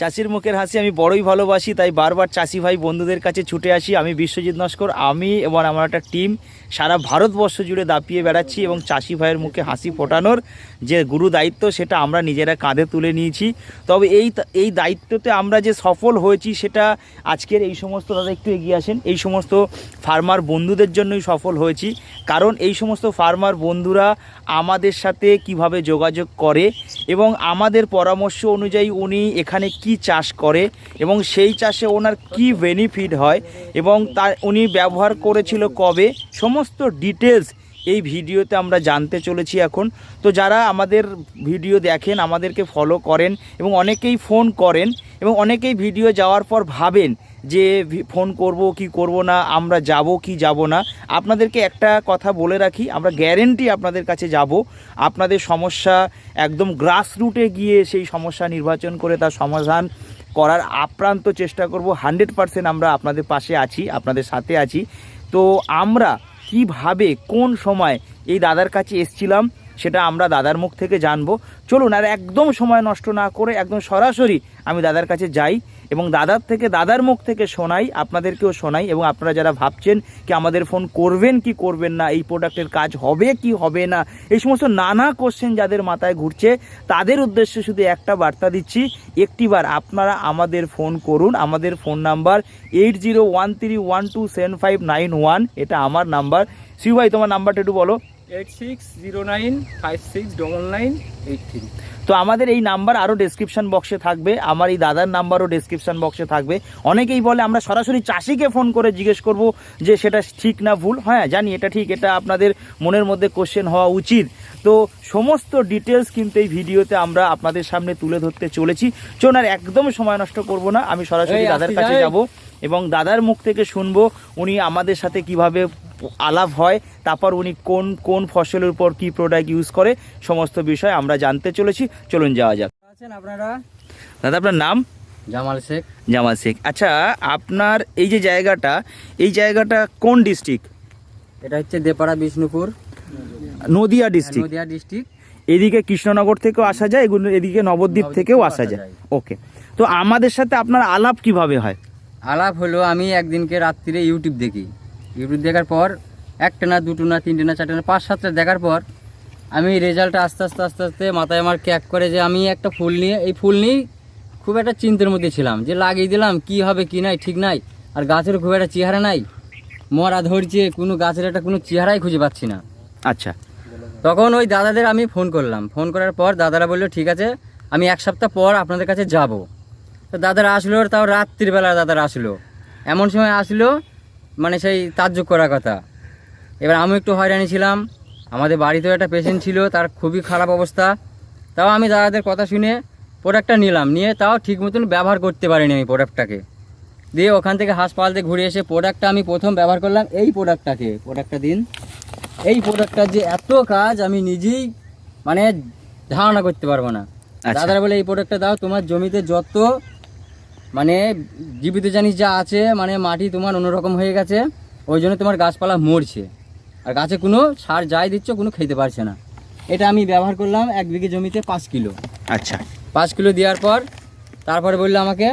চাষির মুখের হাসি, আমি বড়ই ভালোবাসি, তাই বারবার চাষি ভাই বন্ধুদের কাছে ছুটে আসি। আমি বিশ্বজিৎ নস্কর, আমি এবং আমার একটা টিম সারা ভারতবর্ষ জুড়ে দাপিয়ে বেড়াচ্ছি এবং চাষি ভাইয়ের মুখে হাসি ফোটানোর যে গুরু দায়িত্ব, সেটা আমরা নিজেরা কাঁধে তুলে নিয়েছি। তবে এই এই দায়িত্বতে আমরা যে সফল হয়েছি, সেটা আজকের এই সমস্ত, দাদা একটু এগিয়ে আসেন, এই সমস্ত ফার্মার বন্ধুদের জন্যই সফল হয়েছি। কারণ এই সমস্ত ফার্মার বন্ধুরা আমাদের সাথে কীভাবে যোগাযোগ করে এবং আমাদের পরামর্শ অনুযায়ী উনি এখানে কি চাষ করে এবং সেই চাষে ওনার কি বেনিফিট হয় এবং তার উনি ব্যবহার করেছিল কবে, সমস্ত ডিটেলস এই ভিডিওতে আমরা জানতে চলেছি এখন। তো যারা আমাদের ভিডিও দেখেন, আমাদেরকে ফলো করেন এবং অনেকেই ফোন করেন এবং অনেকেই ভিডিও যাওয়ার পর ভাবেন যে ফোন করব, কি করব না, আমরা যাব, কি যাব না, আপনাদেরকে একটা কথা বলে রাখি, আমরা গ্যারেন্টি আপনাদের কাছে যাব। আপনাদের সমস্যা একদম গ্রাস রুটে গিয়ে সেই সমস্যা নির্বাচন করে তার সমাধান করার আপ্রান্ত চেষ্টা করব। হান্ড্রেড পারসেন্ট আমরা আপনাদের পাশে আছি, আপনাদের সাথে আছি। তো আমরা কীভাবে, কোন সময় এই দাদার কাছে এসছিলাম, সেটা আমরা দাদার মুখ থেকে জানব। চলুন আর একদম সময় নষ্ট না করে, একদম সরাসরি আমি দাদার কাছে যাই। এবং দাদার থেকে, দাদার মুখ থেকে শোনাই, আপনাদেরকেও শোনাই এবং আপনারা যারা ভাবছেন কি আমাদের ফোন করবেন কি করবেন না, এই প্রোডাক্টের কাজ হবে কি হবে না, এই সমস্ত নানা কোশ্চেন যাদের মাথায় ঘুরছে, তাদের উদ্দেশ্যে শুধু একটা বার্তা দিচ্ছি, একটিবার আপনারা আমাদের ফোন করুন, আমাদের phone number eight zero one three one two seven five nine one এটা আমার নাম্বার। শিব ভাই, তোমার নাম্বারটা একটু বলো। Eight six zero nine five six double nine eight three তো আমাদের এই নাম্বার আরও ডেসক্রিপশন বক্সে থাকবে আমার এই দাদার নাম্বারও ডেসক্রিপশন বক্সে থাকবে। অনেকেই বলে আমরা সরাসরি চাষিকে ফোন করে জিজ্ঞেস করব যে সেটা ঠিক না ভুল। হ্যাঁ জানি এটা ঠিক এটা আপনাদের মনের মধ্যে কোশ্চেন হওয়া উচিত। তো সমস্ত ডিটেলস কিন্তু এই ভিডিওতে আমরা আপনাদের সামনে তুলে ধরতে চলেছি। চলুন আর একদম সময় নষ্ট করব না আমি সরাসরি দাদার কাছে। যাব এবং দাদার মুখ থেকে শুনব উনি আমাদের সাথে কীভাবে আলাপ হয় তারপর উনি কোন কোন ফসলের উপর কি প্রোডাক্ট ইউজ করে সমস্ত বিষয় আমরা জানতে চলেছি। চলুন যাওয়া যাক। আছেন আপনারা? দাদা আপনার নাম? জামাল শেখ। জামাল শেখ। আচ্ছা আপনার এই যে জায়গাটা এই জায়গাটা কোন ডিস্ট্রিক্ট এটা হচ্ছে দেপাড়া বিষ্ণুপুর। নদিয়া ডিস্ট্রিক্ট নদিয়া ডিস্ট্রিক্ট এদিকে কৃষ্ণনগর থেকেও আসা যায় এগুলো এদিকে নবদ্বীপ থেকেও আসা যায়। ওকে তো আমাদের সাথে আপনার আলাপ কীভাবে হয়? আলাপ হলো আমি একদিনকে রাত্রিরে ইউটিউব দেখি। ইউটিউব দেখার পর একটা না দুটো না তিনটে না চারটে না পাঁচ সাতটা দেখার পর আমি রেজাল্টটা আস্তে আস্তে আস্তে আস্তে মাথায় আমার ক্যাক করে যে আমি একটা ফুল নিয়ে এই ফুল নিয়েই খুব একটা চিন্তার মধ্যে ছিলাম যে লাগিয়ে দিলাম কি হবে কি নাই ঠিক নাই আর গাছের খুব একটা চেহারা নাই মরা ধরছে কোনো গাছের একটা কোনো চেহারাই খুঁজে পাচ্ছি না। আচ্ছা। তখন ওই দাদাদের আমি ফোন করলাম। ফোন করার পর দাদারা বলল ঠিক আছে আমি এক সপ্তাহ পর আপনাদের কাছে যাব। তো দাদারা আসলো তাও রাত্রিবেলা দাদারা আসলো। এমন সময় আসলো মানে সেই তাজ্জব করার কথা। এবার আমি একটু হয়রানি ছিলাম। আমাদের বাড়িতেও একটা পেশেন্ট ছিল তার খুবই খারাপ অবস্থা। তাও আমি দাদাদের কথা শুনে প্রোডাক্টটা নিলাম। নিয়ে তাও ঠিক মতন ব্যবহার করতে পারিনি আমি প্রোডাক্টটাকে দিয়ে ওখান থেকে হাসপাতাল থেকে ঘুরে এসে প্রোডাক্টটা আমি প্রথম ব্যবহার করলাম এই প্রোডাক্টটাকে প্রোডাক্টটা দিন। এই প্রোডাক্টটার যে এত কাজ আমি নিজেই মানে ধারণা করতে পারব না। আচ্ছা। দাদারা বলে এই প্রোডাক্টটা দাও তোমার জমিতে যত মানে জীবিত জানিস যা আছে মানে মাটি তোমার অন্যরকম হয়ে গেছে ওই জন্য তোমার গাছপালা মরছে। আর গাছে কোনো সার যাই দিচ্ছ কোনো খেতে পারছে না। এটা আমি ব্যবহার করলাম এক বিঘে জমিতে পাঁচ কিলো। আচ্ছা। পাঁচ কিলো দেওয়ার পর তারপরে বলল আমাকে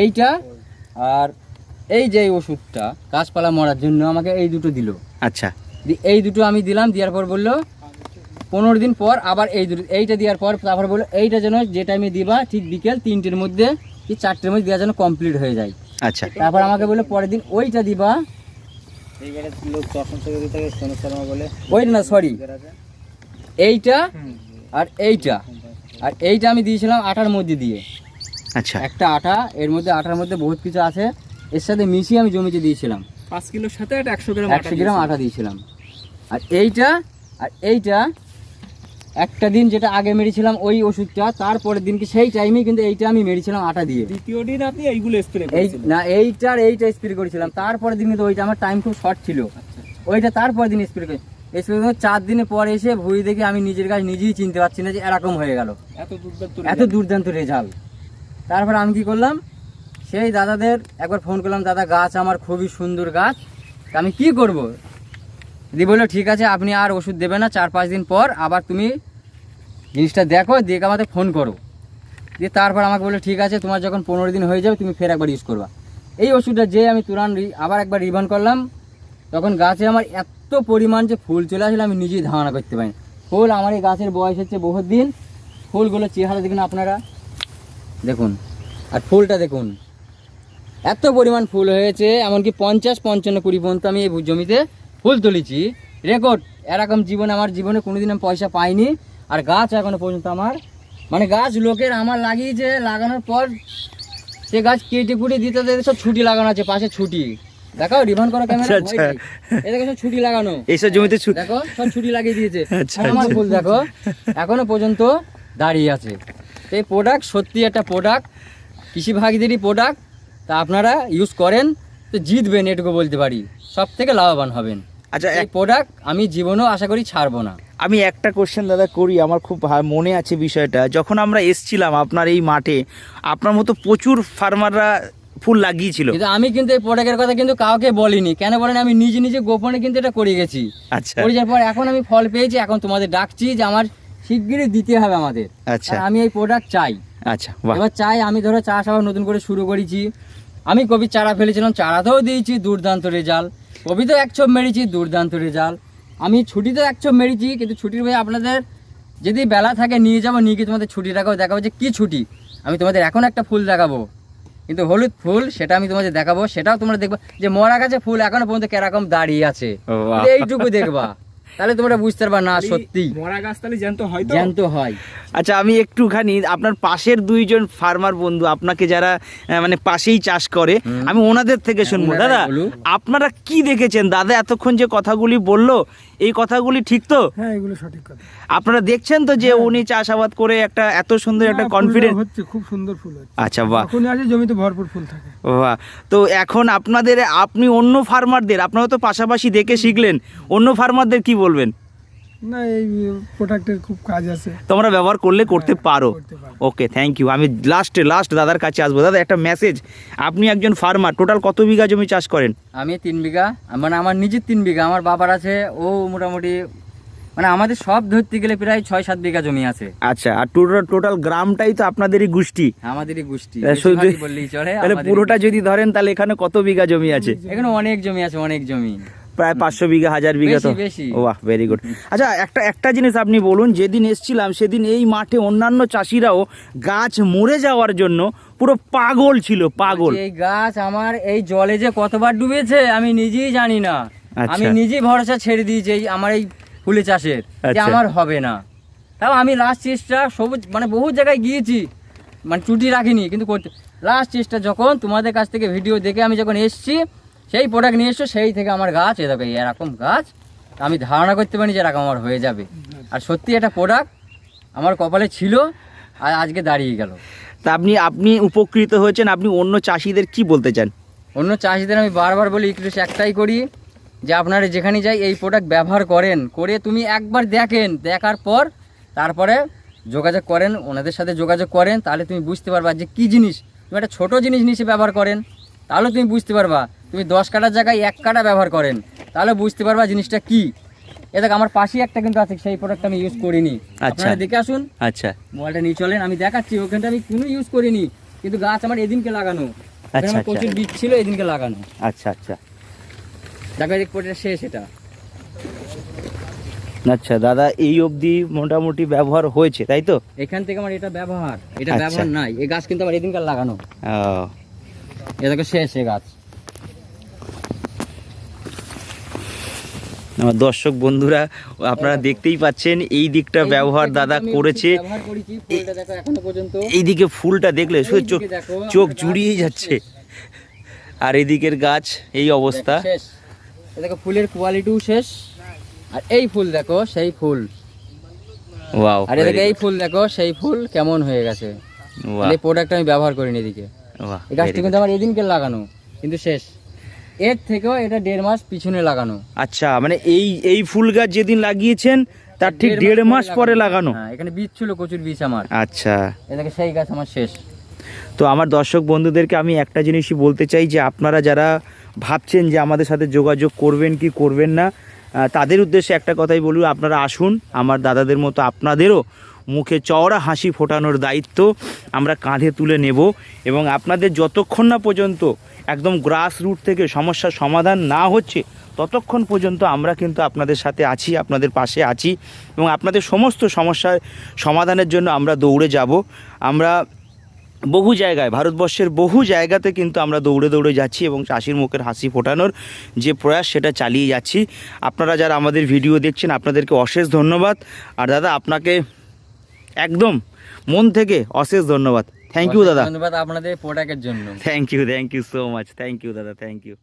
এইটা আর এই যে ওষুধটা গাছপালা মরার জন্য আমাকে এই দুটো দিল। আচ্ছা। এই দুটো আমি দিলাম দেওয়ার পর বলল পনেরো দিন পর আবার এই দুটো এইটা দেওয়ার পর তারপর বলল এইটা যেন যে টাইমে দিবা ঠিক বিকেল তিনটের মধ্যে কি চারটের মধ্যে দেওয়া যেন কমপ্লিট হয়ে যায়। আচ্ছা। তারপর আমাকে বলল পরের দিন ওইটা দিবা। ওইটা না সরি এইটা আর এইটা। আর এইটা আমি দিয়েছিলাম আটার মধ্যে দিয়ে। আচ্ছা। একটা আটা এর মধ্যে আটার মধ্যে বহুত কিছু আছে। এর সাথে মিশিয়ে আমি জমিতে দিয়েছিলাম। পাঁচ কিলোর সাথে একশো গ্রাম একশো গ্রাম আটা দিয়েছিলাম। আর এইটা আর এইটা একটা দিন যেটা আগে মেরেছিলাম ওই ওষুধটা তারপরের দিন কি সেই টাইমেই কিন্তু এইটা আমি মেরেছিলাম আটা দিয়ে। দ্বিতীয় দিন আপনি এইগুলো স্প্রে এই না এইটার এইটা স্প্রে করেছিলাম। তারপরের দিন কিন্তু ওইটা আমার টাইম খুব শর্ট ছিল। ওইটা তারপরের দিন স্প্রে করে স্প্রে করে চার দিনের পর এসে ভুঁড়ি দেখে আমি নিজের কাছে নিজেই চিনতে পারছি না যে এরকম হয়ে গেল। এত দুর্দান্ত এত দুর্দান্ত রেজাল্ট তারপর আমি কি করলাম সেই দাদাদের একবার ফোন করলাম দাদা গাছ আমার খুবই সুন্দর গাছ আমি কি করব? দি বলল, ঠিক আছে, আপনি আর ওষুধ দেবে না, চার পাঁচ দিন পর আবার তুমি জিনিসটা দেখো দেখে আমাদের ফোন করো। দিয়ে তারপর আমাকে বলল, ঠিক আছে, তোমার যখন পনেরো দিন হয়ে যাবে, তুমি ফের একবার ইউজ করবা। এই ওষুধটা যে আমি তুরান আবার একবার রিভান করলাম, তখন গাছে আমার এত পরিমাণ যে ফুল চলে আসলে, আমি নিজেই ধারণা করতে পারি ফুল আমার এই গাছের বয়স হচ্ছে বহুত দিন, ফুলগুলো চেহারা দেখুন আপনারা। দেখুন, আর ফুলটা দেখুন, এত পরিমাণ ফুল হয়েছে, এমনকি পঞ্চাশ, পঞ্চান্ন, কুড়ি পর্যন্ত আমি এই জমিতে ফুল তুলেছি। রেকর্ড এরকম জীবনে আমার জীবনে কোনোদিন আমি পয়সা পাইনি। আর গাছ এখনও পর্যন্ত আমার। মানে গাছ লোকের আমার লাগিয়েছে লাগানোর পর সে গাছ কেটে কুটে দিতে দিতে সব ছুটি লাগানো আছে পাশে ছুটি। দেখো রিভান করো ক্যামেরা আচ্ছা, আচ্ছা। এই দেখো সব ছুটি লাগানো। এইসব জমিতে দেখো সব ছুটি লাগিয়ে দিয়েছে। আচ্ছা, আমার। ফুল দেখো এখনও পর্যন্ত দাঁড়িয়ে আছে। এই প্রোডাক্ট সত্যি একটা প্রোডাক্ট কৃষি ভাগীদেরই প্রোডাক্ট তা আপনারা ইউজ করেন তো জিতবেন এটুকু বলতে পারি। সব থেকে লাভবান হবেন। আচ্ছা এই প্রোডাক্ট আমি জীবনেও আশা করি ছাড়বো না। আমি একটা কোশ্চেন দাদা করি আমার খুব মনে আছে বিষয়টা। যখন আমরা এসছিলাম আপনার এই মাঠে আপনার মতো প্রচুর ফার্মাররা ফুল লাগিয়েছিল। কিন্তু আমি কিন্তু এই প্রোডাক্টের কথা কিন্তু কাউকে বলিনি। কেন বলেন? আমি নিজে নিজে গোপনে কিন্তু এটা করে গেছি। আচ্ছা। করে যাওয়ার পর এখন আমি ফল পেয়েছি এখন তোমাদের ডাকছি যে আমার শিগগিরই দিতে হবে আমাদের। আচ্ছা। আমি এই প্রোডাক্ট চাই। আচ্ছা এবার চাই আমি ধরো চাষ আবার নতুন করে শুরু করেছি। আমি কবি চারা ফেলেছিলাম চারাতেও দিয়েছি দুর্দান্ত রেজাল্ট কবিতেও এক চোপ মেরেছি দুর্দান্ত রেজাল্ট আমি ছুটিতে এক মেরেছি কিন্তু ছুটির ভাই আপনাদের যদি বেলা থাকে নিয়ে যাব নিয়ে গিয়ে তোমাদের ছুটি দেখাবো দেখাবো যে কী ছুটি। আমি তোমাদের এখন একটা ফুল দেখাবো। কিন্তু হলুদ ফুল সেটা আমি তোমাদের দেখাবো সেটাও তোমরা দেখবা যে মরা গাছে ফুল এখনও পর্যন্ত কেরকম দাঁড়িয়ে আছে। এইটুকু দেখবা। তাহলে তোমরা বুঝতে পারবা না সত্যি। মরা গাছ তাহলে জ্যান্ত হয় জ্যান্ত হয়। আচ্ছা আমি একটুখানি আপনার পাশের দুইজন ফার্মার বন্ধু আপনাকে যারা আহ, মানে পাশেই চাষ করে আমি ওনাদের থেকে শুনব। দাদা আপনারা কি দেখেছেন? দাদা এতক্ষণ যে কথাগুলি বলল এই কথাগুলি ঠিক তো? হ্যাঁ এগুলো সঠিক কথা। আপনারা দেখছেন তো যে উনি চাষাবাদ করে একটা এত সুন্দর একটা কনফিডেন্স হচ্ছে খুব সুন্দর ফুল হচ্ছে। আচ্ছা বাহ। আছে জমিতে ভরপুর ফুল থাকে। বাহ। তো এখন আপনাদের আপনি অন্য ফার্মারদের আপনারা তো পাশাপাশি দেখে শিখলেন অন্য ফার্মারদের কি বলবেন? না এই প্রোডাক্টের খুব কাজ আছে। তোমরা ব্যবহার করলে করতে হ্যাঁ, পারো। ওকে থ্যাংক ইউ আমি লাস্টে লাস্ট দাদার কাছে আসব। দাদা একটা মেসেজ আপনি একজন ফার্মার টোটাল কত বিঘা জমি চাষ করেন? আমি তিন বিঘা। মানে আমার নিজের তিন বিঘা। আমার বাবার আছে ও মোটামুটি মানে আমাদের সব ধরতে গেলে প্রায় ছয় সাত বিঘা জমি আছে। আচ্ছা আর টোটাল টোটাল গ্রামটাই তো আপনাদেরই গোষ্ঠী। আমাদেরই গোষ্ঠী। বললেই চলে তাহলে পুরোটা যদি ধরেন তাহলে এখানে কত বিঘা জমি আছে? এখানে অনেক জমি আছে অনেক জমি। প্রায় পাঁচশো বিঘা হাজার বিঘা তো। বাহ ভেরি গুড আচ্ছা একটা একটা জিনিস আপনি বলুন যেদিন এসছিলাম সেদিন এই মাঠে অন্যান্য চাষিরাও গাছ মরে যাওয়ার জন্য পুরো পাগল ছিল পাগল। এই গাছ আমার এই জলে যে কতবার ডুবেছে আমি নিজেই জানি না। আচ্ছা। আমি নিজেই ভরসা ছেড়ে দিয়েছি আমার এই ফুলে চাষের যে আচ্ছা। আমার হবে না। তাও আমি লাস্ট চেষ্টা সবুজ মানে বহু জায়গায় গিয়েছি মানে চুটি রাখিনি কিন্তু করতে লাস্ট চেষ্টা যখন তোমাদের কাছ থেকে ভিডিও দেখে আমি যখন এসছি সেই প্রোডাক্ট নিয়ে এসছো সেই থেকে আমার গাছ এ দেখো এরকম গাছ আমি ধারণা করতে পারি যে এরকম আমার হয়ে যাবে। আর সত্যি এটা প্রোডাক্ট আমার কপালে ছিল আর আজকে দাঁড়িয়ে গেল। তা আপনি আপনি উপকৃত হয়েছেন আপনি অন্য চাষিদের কি বলতে চান? অন্য চাষিদের আমি বারবার বলি একটু একটাই করি যে আপনারা যেখানে যাই এই প্রোডাক্ট ব্যবহার করেন করে তুমি একবার দেখেন দেখার পর তারপরে যোগাযোগ করেন ওনাদের সাথে যোগাযোগ করেন তাহলে তুমি বুঝতে পারবা যে কি জিনিস তুমি একটা ছোটো জিনিস নিচে ব্যবহার করেন তাহলে তুমি বুঝতে পারবা তুমি দশ কাটার জায়গায় এক কাটা ব্যবহার করেন তাহলে বুঝতে পারবা জিনিসটা কি। এ দেখ আমার পাশেই একটা কিন্তু আছে সেই প্রোডাক্ট আমি ইউজ করিনি। আচ্ছা। দেখে আসুন। আচ্ছা। মোবাইলটা নিয়ে চলেন আমি দেখাচ্ছি ওখানটা আমি কোনো ইউজ করিনি কিন্তু গাছ আমার এদিনকে লাগানো। আচ্ছা, আমার আচ্ছা। প্রচুর বীজ ছিল এদিনকে লাগানো। আচ্ছা আচ্ছা। দেখো এদিক পরে শেষ এটা। আচ্ছা দাদা এই অবধি মোটামুটি ব্যবহার হয়েছে তাই তো? এখান থেকে আমার এটা ব্যবহার এটা আচ্ছা। ব্যবহার নাই এই গাছ কিন্তু আমার এদিনকার লাগানো। ও, এ দেখো শেষ এ গাছ। আমার দর্শক বন্ধুরা আপনারা দেখতেই পাচ্ছেন এই দিকটা ব্যবহার দাদা করেছে। এইদিকে ফুলটা দেখলে চোখ চোখ জুড়িয়েই যাচ্ছে। আর এদিকের গাছ এই অবস্থা। দেখো দেখো ফুলের কোয়ালিটিও শেষ। আর এই ফুল দেখো সেই ফুল। ওয়াও আর এদিকে এই ফুল দেখো সেই ফুল কেমন হয়ে গেছে। এই প্রোডাক্ট আমি ব্যবহার করিনি এদিকে। এই গাছটি কিন্তু আমার এদিনকে লাগানো কিন্তু শেষ। এর থেকেও এটা দেড় মাস পিছনে লাগানো। আচ্ছা মানে এই এই ফুল গাছ যেদিন লাগিয়েছেন তার ঠিক দেড় মাস পরে লাগানো। হ্যাঁ এখানে বীজ ছিল প্রচুর বীজ আমার। আচ্ছা। এদিকে সেই গাছ আমার শেষ। তো আমার দর্শক বন্ধুদেরকে আমি একটা জিনিসই বলতে চাই যে আপনারা যারা ভাবছেন যে আমাদের সাথে যোগাযোগ করবেন কি করবেন না তাদের উদ্দেশ্যে একটা কথাই বলব আপনারা আসুন আমার দাদাদের মতো আপনাদেরও মুখে চওড়া হাসি ফোটানোর দায়িত্ব আমরা কাঁধে তুলে নেব এবং আপনাদের যতক্ষণ না পর্যন্ত একদম গ্রাস রুট থেকে সমস্যার সমাধান না হচ্ছে, ততক্ষণ পর্যন্ত আমরা কিন্তু আপনাদের সাথে আছি, আপনাদের পাশে আছি এবং আপনাদের সমস্ত সমস্যার সমাধানের জন্য আমরা দৌড়ে যাব। আমরা বহু জায়গায়, ভারতবর্ষের বহু জায়গাতে কিন্তু আমরা দৌড়ে দৌড়ে যাচ্ছি এবং চাষির মুখের হাসি ফোটানোর যে প্রয়াস সেটা চালিয়ে যাচ্ছি। আপনারা যারা আমাদের ভিডিও দেখছেন, আপনাদেরকে অশেষ ধন্যবাদ। আর দাদা, আপনাকে একদম। মন থেকে অশেষ ধন্যবাদ। থ্যাংক ইউ দাদা। ধন্যবাদ আপনাদের প্রোডাক্টের জন্য। Thank you thank you so much thank you দাদা থ্যাংক ইউ